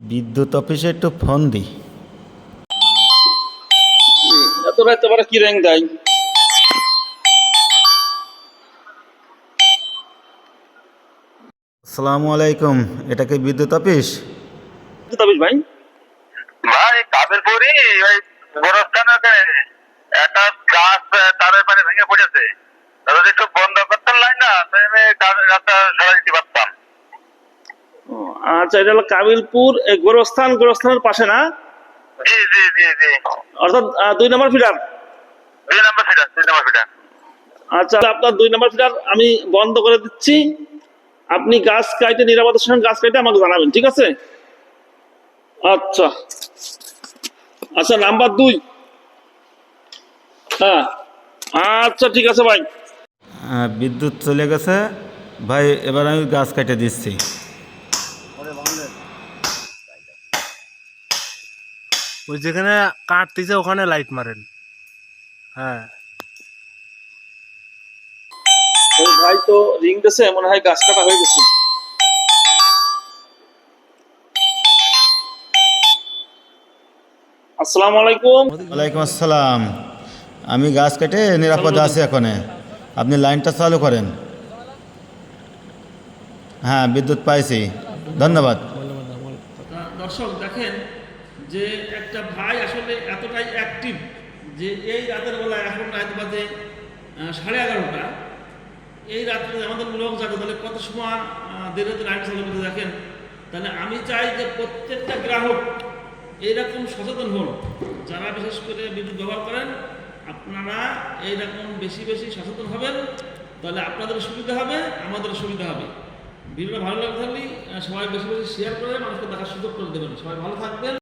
বিদ্যুৎ অফিসে একটু ফোন দিই। এত রাতে আবার কি র্যাঙ্ক দেয়? আসসালামু আলাইকুম এটা কি বিদ্যুৎ অফিস? কি তাবিজ ভাই। ভাই কাবিলপুরি ওই গোরস্থানে একটা গাছ পানি ভেঙে পড়েছে। তা একটু বন্ধ করতেন লাইন না তাহলে আমি গাছটা সরাই আচ্ছা এটা হলো কাবিলপুর এই গোরস্থান গোরস্থানের পাশে না? জি জি জি জি। অর্থাৎ দুই নম্বর ফিটার দুই নম্বর ফিটার দুই নম্বর ফিটার আচ্ছা আপনার দুই নম্বর ফিটার আমি বন্ধ করে দিচ্ছি। আপনি গাছ কাইটে নিরাপত্তার সঙ্গে গাছ কাইটে আমাকে জানাবেন ঠিক আছে? আচ্ছা। আচ্ছা নাম্বার দুই। হ্যাঁ। আচ্ছা ঠিক আছে ভাই। বিদ্যুৎ চলে গেছে। ভাই এবার আমি গাছ কেটে দিচ্ছি। ওই যেখানে কাটতেছে ওখানে লাইট মারেন। হ্যাঁ। ওই ভাই তো রিং দিছে মনে হয় গাছ কাটা হয়ে গেছে। আসসালামু আলাইকুম। ওয়ালাইকুম আসসালাম। আমি গাছ কেটে নিরাপদ আছি এখানে। আপনি লাইনটা চালু করেন। হ্যাঁ বিদ্যুৎ পাইছি। ধন্যবাদ। দর্শক দেখেন যে একটা ভাই আসলে এতটাই অ্যাক্টিভ যে এই রাতের বেলা এখন রাত বাজে সাড়ে এগারোটা। এই রাত্রে আমাদের লোক যাবে তাহলে কত সময় দেড় রাতে লাইট দেখেন। তাহলে আমি চাই যে প্রত্যেকটা গ্রাহক এইরকম সচেতন হন। যারা বিশেষ করে বিদ্যুৎ ব্যবহার করেন, আপনারা এইরকম বেশি বেশি সচেতন হবেন। তাহলে আপনাদের সুবিধা হবে, আমাদের সুবিধা হবে। ভিডিওটা ভালো লাগে থাকলে সবাই বেশি বেশি শেয়ার করে, মানুষকে দেখার সুযোগ করে দেবেন। সবাই ভালো থাকবেন।